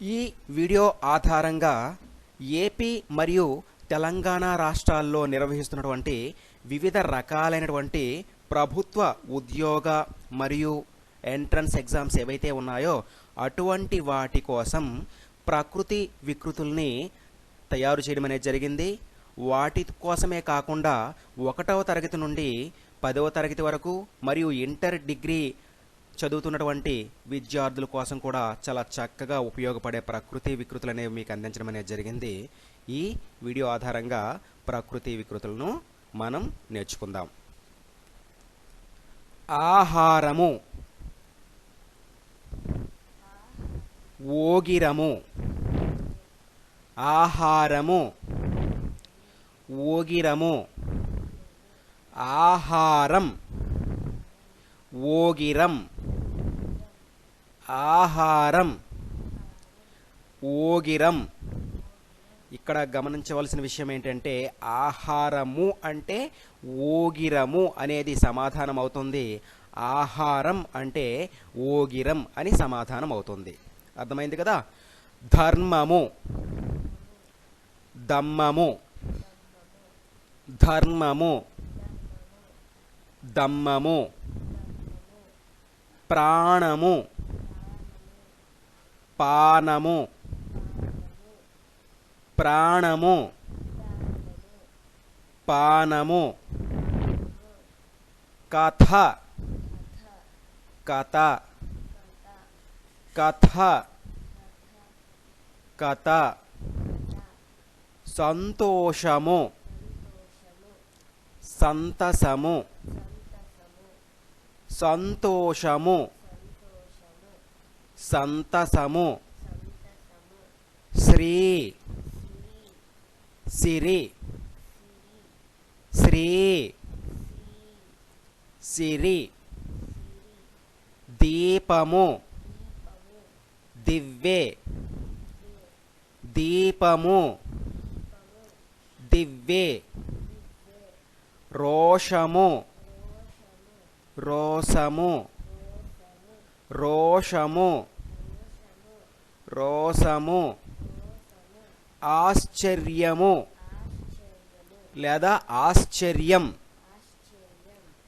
ఈ వీడియో ఆధారంగా ఏపీ మరియు తెలంగాణ రాష్ట్రాల్లో నిర్వహిస్తున్నటువంటి వివిధ రకాలైనటువంటి ప్రభుత్వ ఉద్యోగ మరియు ఎంట్రన్స్ ఎగ్జామ్స్ ఏవైతే ఉన్నాయో అటువంటి వాటి కోసం ప్రకృతి వికృతుల్ని తయారు చేయడం అనేది జరిగింది. వాటి కోసమే కాకుండా ఒకటవ తరగతి నుండి పదవ తరగతి వరకు మరియు ఇంటర్ డిగ్రీ చదువుతున్నటువంటి విద్యార్థుల కోసం కూడా చాలా చక్కగా ఉపయోగపడే ప్రకృతి వికృతులు అనేవి మీకు అందించడం అనేది జరిగింది. ఈ వీడియో ఆధారంగా ప్రకృతి వికృతులను మనం నేర్చుకుందాం. ఆహారము. ఓగిరము. ఆహారము. ఓగిరము. ఆహారం. ఓగిరం. ఆహారం. ఓగిరం. ఇక్కడ గమనించవలసిన విషయం ఏంటంటే ఆహారము అంటే ఓగిరము అనేది సమాధానం అవుతుంది ఆహారం అంటే ఓగిరం అని సమాధానం అవుతుంది అర్థమైంది కదా? ధర్మము. దమ్మము. ధర్మము. దమ్మము. ప్రాణము. పానము. ప్రాణము. పానము. కథ. కథ. కథ. కథ. సంతోషము. సంతసము. సంతోషము. సంతసము. శ్రీ. సిరి. శ్రీ. సిరి. దీపము. దివ్వే దీపము. దివ్వే రోషము. రోసము రోషము. రోసము ఆశ్చర్యము. లేదా ఆశ్చర్యం.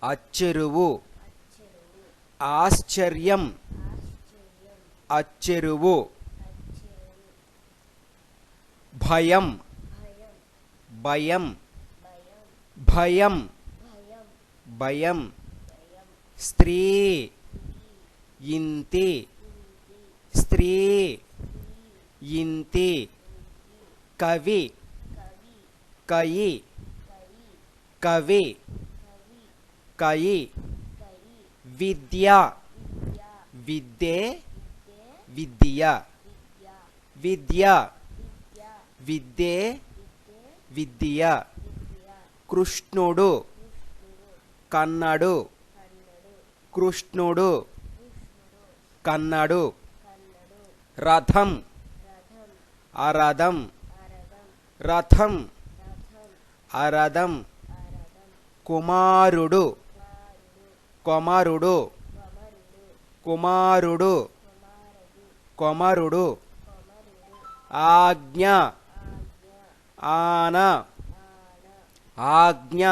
అచ్చెరువు. ఆశ్చర్యం. అచ్చెరువు. భయం. భయం. భయం. భయం. స్త్రీ ఇంతి స్త్రీ ఇంతి కవి కయి కవి కయి విద్య విద్యే విద్య విద్య విద్యే విద్య కృష్ణుడు కన్నడు కృష్ణుడు కన్నడు రథం అరథం రథం అరథం కుమారుడు కొమరుడు కుమారుడు కొమరుడు ఆజ్ఞ ఆన ఆజ్ఞ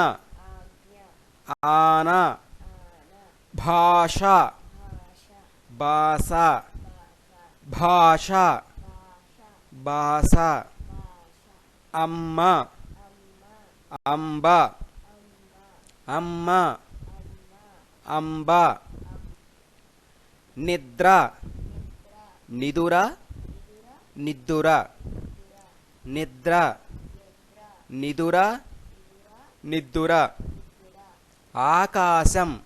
ఆన. భాష. భాష. భాష. భాష. అమ్మ. అంబ. అమ్మ. అంబ. నిద్ర. నిదుర. నిద్దుర. నిద్ర. నిదుర. నిద్దుర. ఆకాశం.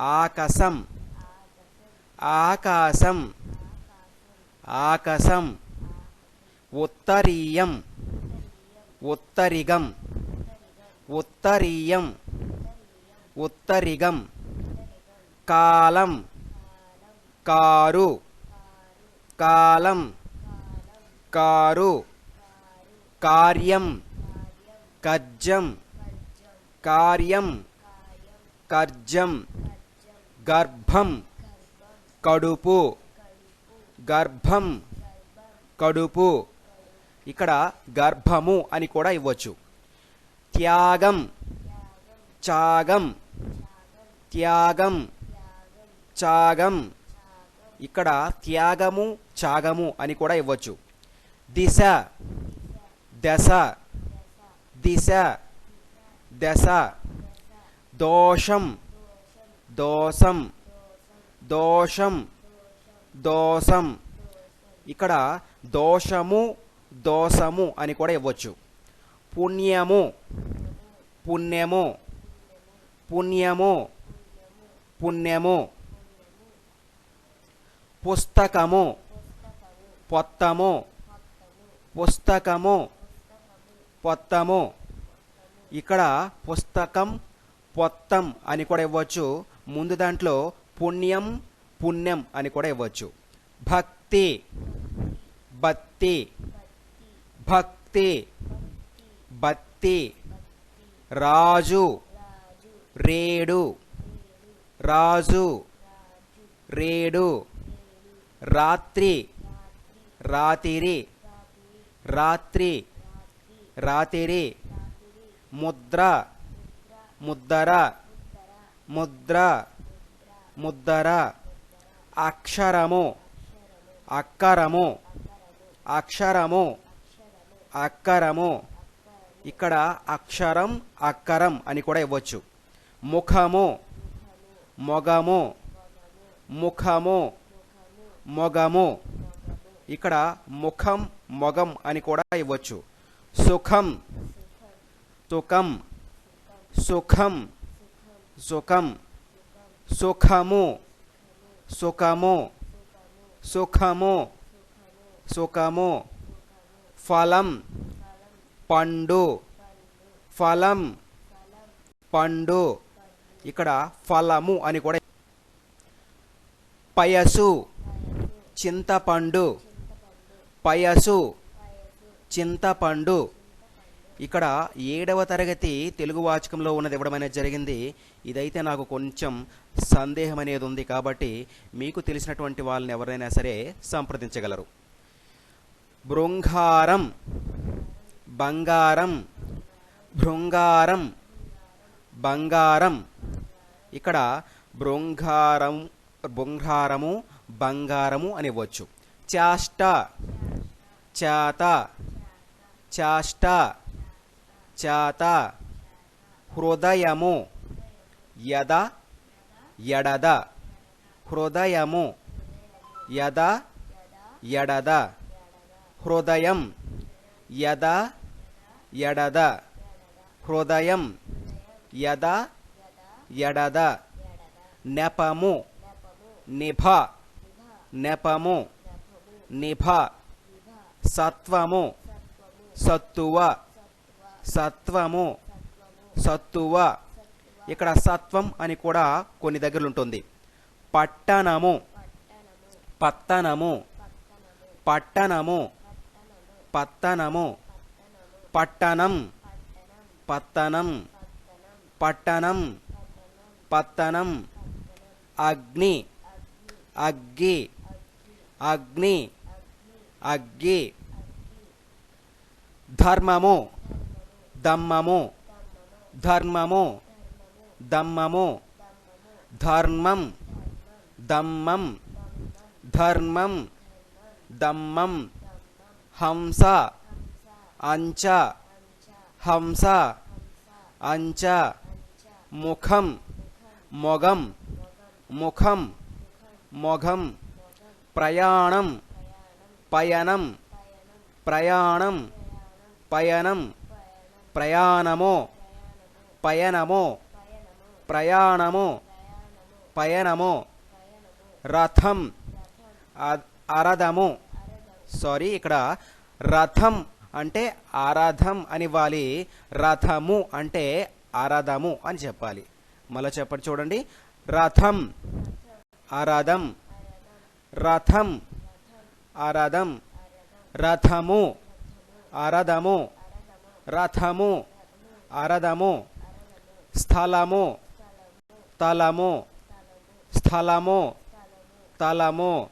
ఆకాశం. ఆకాశం. ఆకసం ఉత్తరీయం. ఉత్తరిగం. ఉత్తరీయం. ఉత్తరిగం. కాలం. కారు. కాలం. కారు. కార్యం. కజ్జం కార్యం. కర్జం. గర్భం. కడుపు. గర్భం. కడుపు. ఇక్కడ గర్భము అని కూడా ఇవ్వచ్చు. త్యాగం. చాగం. త్యాగం. చాగం. ఇక్కడ త్యాగము చాగము అని కూడా ఇవ్వచ్చు. దిశ. దశ. దిశ. దశ. దోషం. దోషం. దోషం. దోషం. ఇక్కడ దోషము దోషము అని కూడా ఇవ్వచ్చు. పుణ్యము. పుణ్యము. పుణ్యము. పుణ్యము. పుస్తకము. పొత్తము. పుస్తకము. పొత్తము. ఇక్కడ పుస్తకం పొత్తం అని కూడా ఇవ్వచ్చు. ముందు దాంట్లో పుణ్యం పుణ్యం అని కూడా ఇవ్వచ్చు. భక్తి. బత్తి భక్తి. బత్తి రాజు. రేడు. రాజు. రేడు. రాత్రి. రాతిరి. రాత్రి. రాతిరి. ముద్ర. ముద్దర. ముద్ర ముద్దర అక్షరము అక్కరము అక్షరము అక్కరము. ఇక్కడ అక్షరం అక్కరం అని కూడా ఇవ్వచ్చు. ముఖము మొగము ముఖము మొగము. ఇక్కడ ముఖం మొగం అని కూడా ఇవ్వచ్చు. సుఖం తుకం సుఖం. సుఖం. సుఖము. సుఖము. సుఖము. సుఖము. ఫలం. పండు. ఫలం. పండు. ఇక్కడ ఫలము అని కూడా పయసు. చింతపండు. పయసు. చింతపండు. ఇక్కడ ఏడవ తరగతి తెలుగు వాచకంలో ఉన్నది ఇవ్వడం అనేది జరిగింది. ఇదైతే నాకు కొంచెం సందేహం అనేది ఉంది కాబట్టి మీకు తెలిసినటువంటి వాళ్ళని ఎవరైనా సరే సంప్రదించగలరు. బృంగారం బంగారం భృంగారం బంగారం. ఇక్కడ బృంగారం బృంగారము బంగారము అని ఇవ్వచ్చు చాష్ట చాత చాష్ట చాత. హృదయము యద ఎడద హృదయము. యద ఎడద హృదయం. యద ఎడద హృదయం. యద ఎడద నెపము. నిభ. నెపము. నిభ. సత్వము. సత్తువ. సత్వము. సత్తువ. ఇక్కడ సత్వం అని కూడా కొన్ని దగ్గరలు ఉంటుంది పట్టణము. పత్తనము పట్టణము. పత్తనము పట్టణం. పత్తనం పట్టణం. పత్తనం అగ్ని. అగ్గి. అగ్ని. అగ్గి. ధర్మము. దమ్మము ధర్మము. దమ్మము. ధర్మం. దమ్మం. ధర్మం. దమ్మం. హంస. అంచ. హంస. అంచ. ముఖం. మొగం. ముఖం. మొఘం. ప్రయాణం. పయనం. ప్రయాణం. పయనం. ప్రయాణము. పయనము. ప్రయాణము పయనము రథం అ- అరదము. సారీ ఇక్కడ రథం అంటే ఆరాధం అనివ్వాలి రథము అంటే ఆరాధము అని చెప్పాలి. మళ్ళీ చెప్పండి చూడండి. రథం ఆరాధం రథం ఆరాధం రథము ఆరాధము రథము ఆరాధము స్థలము తలము స్థలము. తలము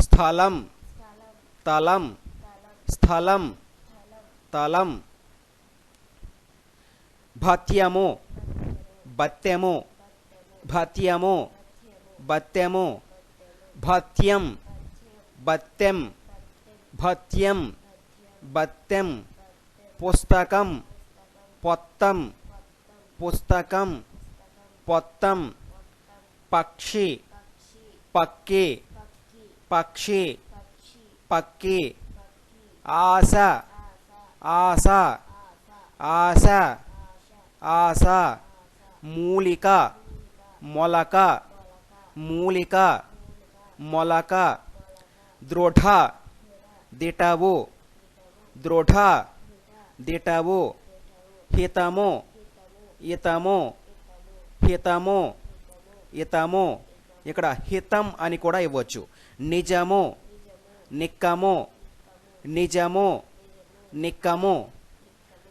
స్థలం. తలం స్థలం. తలం భత్యము. భత్యము. భత్యము. భత్యము. భత్యం. భత్యం. భత్యం. భత్యం. పుస్తకం. పొత్తం. పుస్తకం. పొత్తం పక్షి పక్కి పక్షి పక్కి ఆశ ఆశ ఆశ ఆశ మూలిక మొలక మూలిక మొలక దృఢ దిటవు దృఢ దిటవు హితము ఇతము హితము. హితము. ఇక్కడ హితం అని కూడా ఇవ్వచ్చు. నిజము. నిక్కము. నిజము. నిక్కము.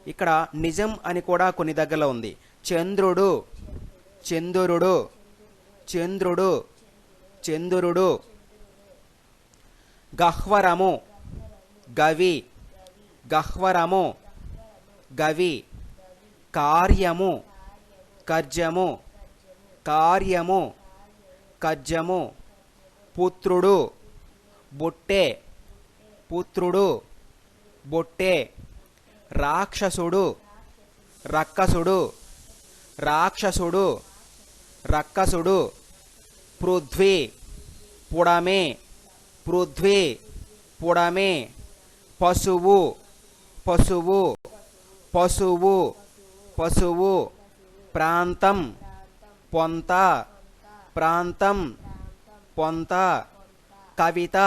ఇక్కడ నిజం అని కూడా కొన్ని దగ్గరలో ఉంది. చంద్రుడు. చంద్రుడు. చంద్రుడు. చంద్రుడు. గహ్వరము. గవి. గహ్వరము. గవి. కార్యము. కర్జము కార్యము కజ్జము పుత్రుడు బొట్టె పుత్రుడు బొట్టె రాక్షసుడు రక్కసుడు రాక్షసుడు రక్కసుడు పృథ్వీ పుడమే పృథ్వీ పుడమే పశువు పశువు పశువు పశువు ప్రాంతం పొంత ప్రాంతం పొంత కవిత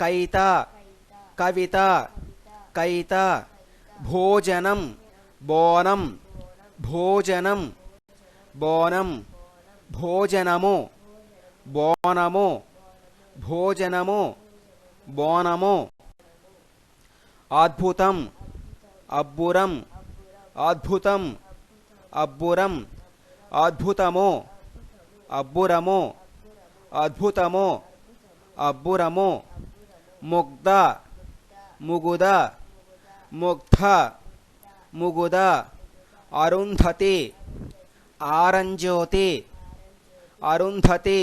కైత కవిత కైత భోజనం బోనం భోజనం బోనం భోజనము బోనము భోజనము బోనము అద్భుతం అబ్బురం అద్భుతం అబ్బురం అద్భుతము అబ్బురము అద్భుతము అబ్బురము ముగ్ధ ముగుద ముగ్ధ ముగుద అరుంధతి ఆరంజ్యోతి అరుంధతి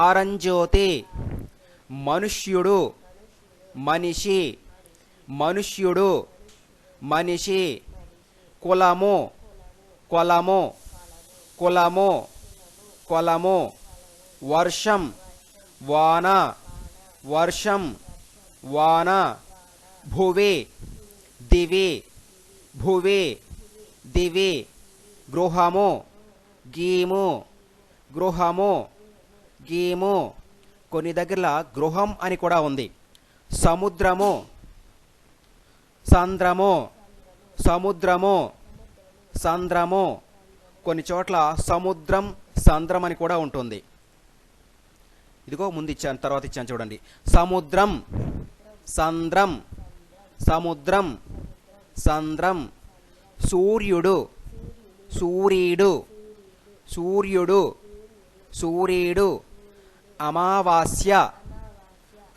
ఆరంజ్యోతి మనుష్యుడు మనిషి మనుష్యుడు మనిషి కులము కొలము కులము కొలము వర్షం వాన వర్షం వాన భువి దివి భువి దివి గృహము గీము గృహము గీము. కొన్ని దగ్గర గృహం అని కూడా ఉంది. సముద్రము సంద్రము సముద్రము సంద్రము. కొన్ని చోట్ల సముద్రం సంద్రం అని కూడా ఉంటుంది. ఇదిగో ముందు ఇచ్చాను తర్వాత ఇచ్చాను చూడండి. సముద్రం సంద్రం సముద్రం సంద్రం సూర్యుడు సూర్యుడు సూర్యుడు సూర్యుడు అమావాస్య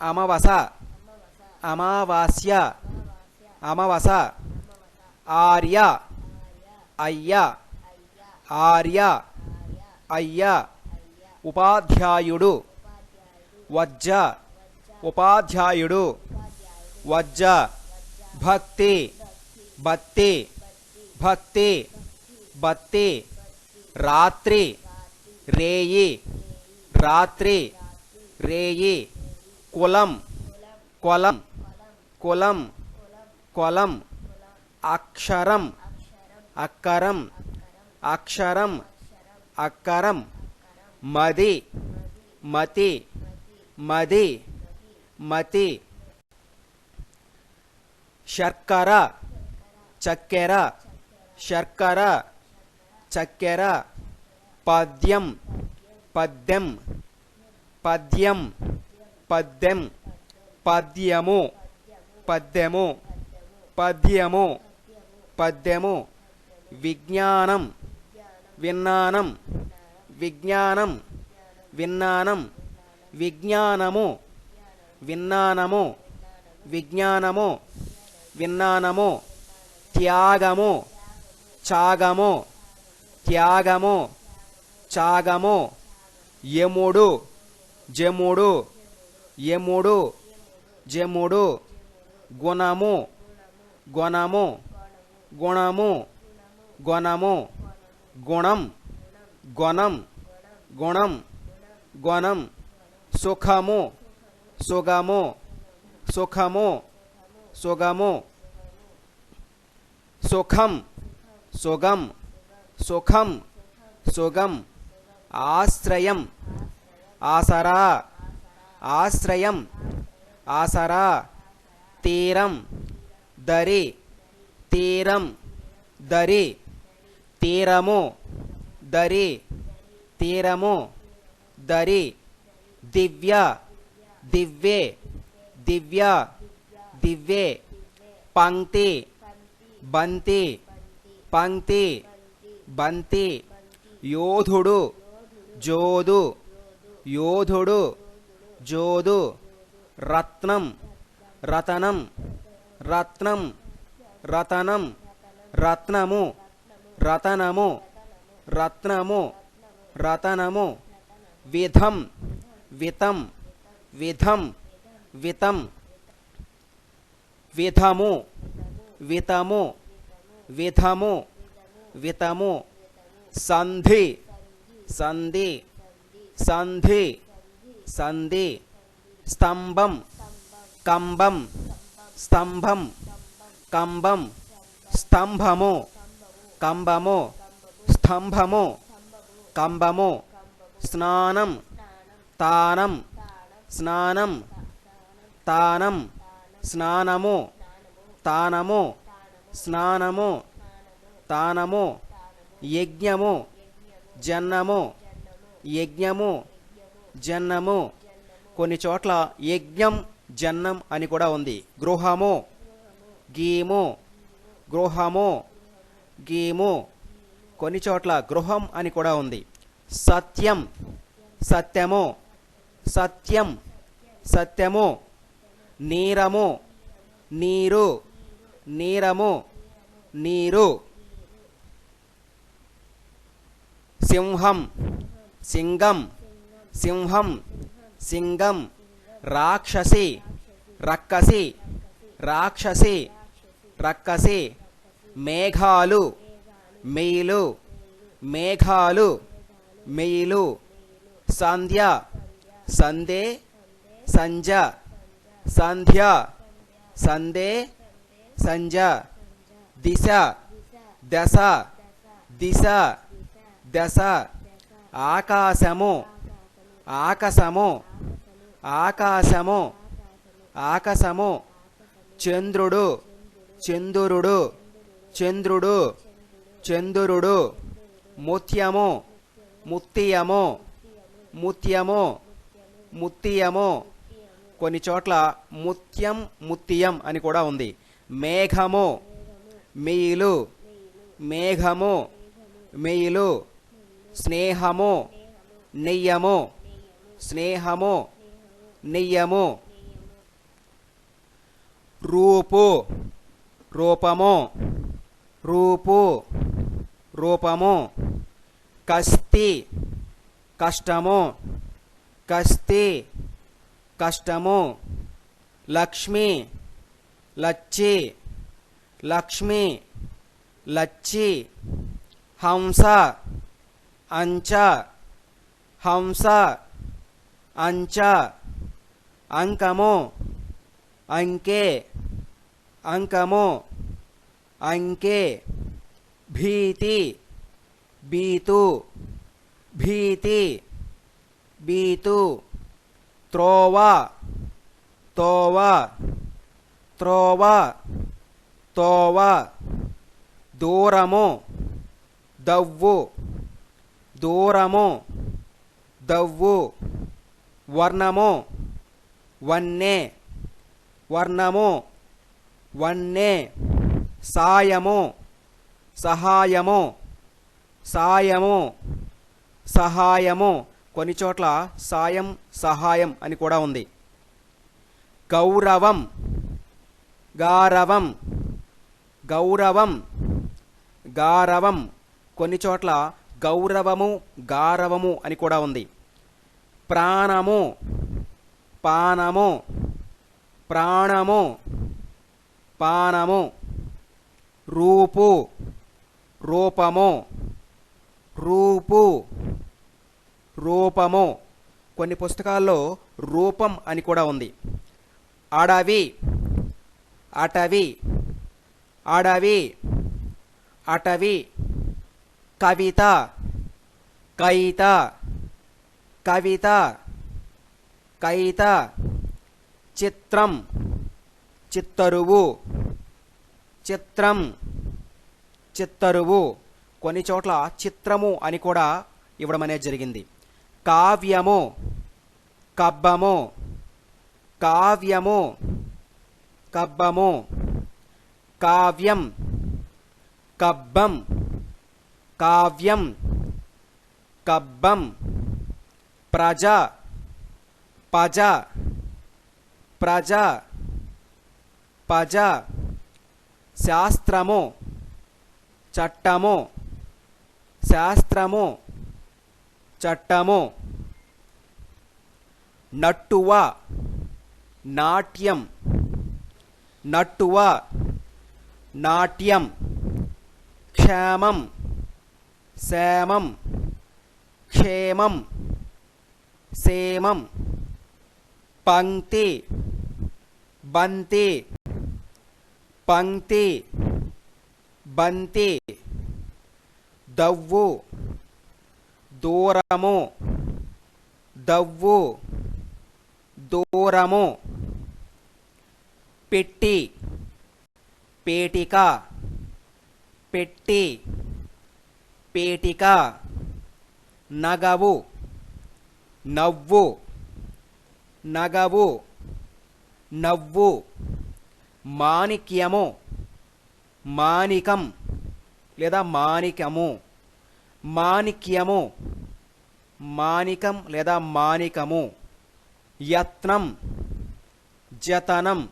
అమవస అమావాస్య అమవస ఆర్య అయ్య ఆర్య అయ్య ఉపాధ్యాయుడు వజ్జ ఉపాధ్యాయుడు వజ్జ భక్తి బత్తి భక్తి బత్తి రాత్రి రేయి రాత్రి రేయి కులం కొలం కులం కొలం అక్షరం అక్కరం అక్షరం అక్కరం మది మతి మది మతి. శర్కర చక్కెర శర్కర చక్కెర. పద్యం పద్యం. పద్యం పద్యం. పద్యము పద్యము. పద్యము పద్యము. విజ్ఞానం విజ్ఞానం. విజ్ఞానం. విజ్ఞానం. విజ్ఞానము. విజ్ఞానము. విజ్ఞానము. విజ్ఞానము. త్యాగము. చాగము త్యాగము. చాగము యముడు. జముడు. యముడు. జముడు. గుణము. గుణము. గుణము. గుణము. గుణం గుణం గుణం గుణం సుఖము సుగము సుఖము సుగము సుఖం సుగం సుఖం సుగం ఆశ్రయం ఆసరా ఆశ్రయం ఆసరా తీరం దరి తీరం దరి తీరము దరి తీరము దరి దివ్య దివ్యే దివ్య దివ్యే పంక్తి బంతి పంక్తి బంతి యోధుడు జోదు యోధుడు జోదు రత్నం రతనం రత్నం రతనం రత్నము రతనము రత్నము రతనము విధం వితం విధం వితం విధము వితము విధము వితము సంధి సంధి సంధి సంధి స్తంభం కంబం స్తంభం కంబం స్తంభము కంబము స్తంభము. కంబము స్నానం. తానం. స్నానం. తానం. స్నానము. తానము. స్నానము. తానము. యజ్ఞము. జన్నము. యజ్ఞము. జన్నము. కొన్ని చోట్ల యజ్ఞం జన్నం అని కూడా ఉంది. గృహము. గీము. గృహము. గీము. కొన్ని చోట్ల గృహం అని కూడా ఉంది. సత్యం. సత్యము. సత్యం. సత్యము. నీరము. నీరు. నీరము. నీరు. సింహం. సింగం. సింహం. సింగం. రాక్షసి. రక్కసి. రాక్షసి. రక్కసి. మేఘాలు మెయిలు మేఘాలు మెయిలు సంధ్య సందే సంజ సంధ్య సందే సంజ దిశ దశ దిశ దశ ఆకాశము ఆకాశము ఆకాశము ఆకాశము చంద్రుడు చంద్రుడు చంద్రుడు చంద్రుడు ముత్యము ముత్తియము ముత్యము ముత్తియము. కొన్ని చోట్ల ముత్యం ముత్తియం అని కూడా ఉంది. మేఘము మెయిలు మేఘము మెయిలు స్నేహము నెయ్యము స్నేహము నెయ్యము. రూపు రూపము రూపు రూపము కస్తి కష్టము కస్తి కష్టము లక్ష్మి లచ్చి లక్ష్మి లచ్చి హంస అంచ హంస అంచ అంకము అంకే అంకము అంకే భీతి బీతు భీతి బీతు త్రోవ తోవ త్రోవ తోవ దూరము దవ్వు దూరము దవ్వు వర్ణము వన్నే వర్ణము వన్నే. సాయము సహాయము సాయము సహాయము. కొన్ని చోట్ల సాయం సహాయం అని కూడా ఉంది. గౌరవం గారవం గౌరవం గారవం. కొన్ని చోట్ల గౌరవము గారవము అని కూడా ఉంది. ప్రాణము పానము ప్రాణము పానము. రూపు రూపము రూపు రూపము. కొన్ని పుస్తకాల్లో రూపం అని కూడా ఉంది. అడవి అటవి అడవి అటవి. కవిత కైత కవిత కైత. చిత్రం చిత్తరువు. చిత్రం. చిత్తరువు. కొన్ని చోట్ల చిత్రము అని కూడా ఇవ్వడం అనేది జరిగింది. కావ్యము. కబ్బము. కావ్యము. కబ్బము. కావ్యం. కబ్బం. కావ్యం. కబ్బం. ప్రజ. పజ. ప్రజ. పజ. శాస్త్రము చట్టము శాస్త్రము చట్టము. నట్టువ నాట్యం. నట్టువ నాట్యం. క్షేమం సేమం క్షేమం. సేమం పంక్తి బంతి. పంక్తి బంతి దవ్వు దూరము దవ్వు దూరము పెట్టి పేటిక పెట్టి పేటిక నగవు నవ్వు నగవు నవ్వు మాణిక్యము. మాణికం లేదా మాణికము. మాణిక్యము. మాణికం లేదా మాణికము. యత్నం. జతనం.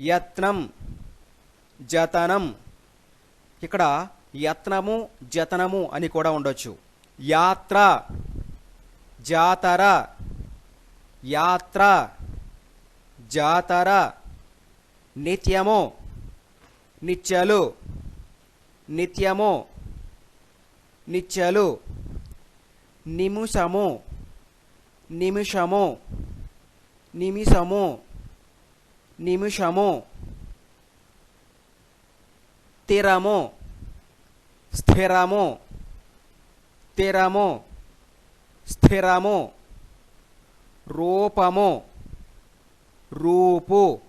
యత్నం. జతనం. ఇక్కడ యత్నము జతనము అని కూడా ఉండొచ్చు. యాత్ర. జాతర. యాత్ర. జాతర. నిత్యము. నిత్యలు. నిత్యము. నిత్యలు. నిమిషము. నిమిషము. నిమిషము. నిమిషము. స్థిరము స్థిరము. స్థిరము స్థిరము. రూపము. రూపు.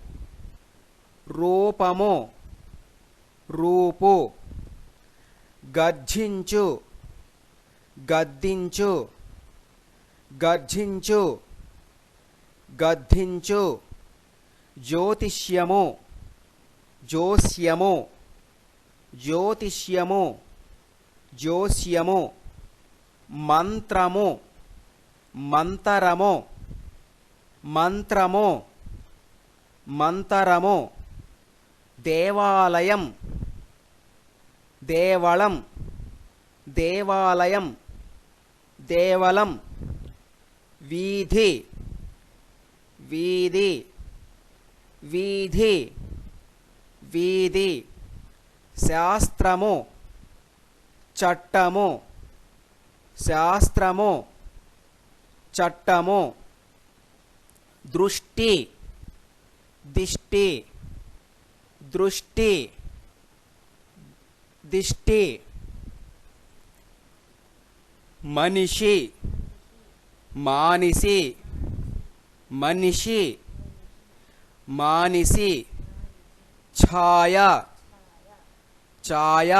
రూపము. రూపు. గర్జించు. గద్దించు. గర్జించు. గద్దించు. జ్యోతిష్యము. జోస్యము జ్యోతిష్యము. జోస్యము మంత్రము. మంతరము. మంత్రము. మంతరము. దేవాలయం. దేవళం. దేవాలయం. దేవలం వీధి. వీధి. వీధి. వీధి. శాస్త్రము. చట్టము. శాస్త్రము. చట్టము. దృష్టి. దిష్టి. దృష్టి దిష్టి మనిషి మానిసి మనిషి మానిసి ఛాయ ఛాయ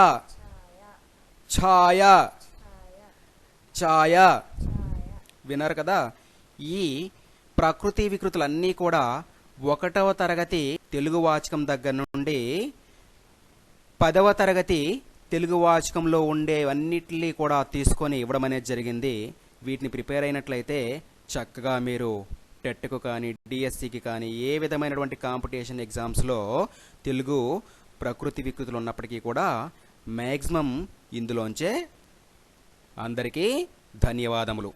ఛాయ ఛాయ. విన్నారు కదా? ఈ ప్రకృతి వికృతులన్నీ కూడా ఒకటవ తరగతి తెలుగు వాచకం దగ్గర నుండి పదవ తరగతి తెలుగు వాచకంలో ఉండే అన్నిటినీ కూడా తీసుకొని ఇవ్వడం అనేది జరిగింది. వీటిని ప్రిపేర్ అయినట్లయితే చక్కగా మీరు టెట్కు కానీ డిఎస్సికి కానీ ఏ విధమైనటువంటి కాంపిటీషన్ ఎగ్జామ్స్లో తెలుగు ప్రకృతి వికృతులు ఉన్నప్పటికీ కూడా మ్యాక్సిమం ఇందులోంచే అందరికీ ధన్యవాదములు.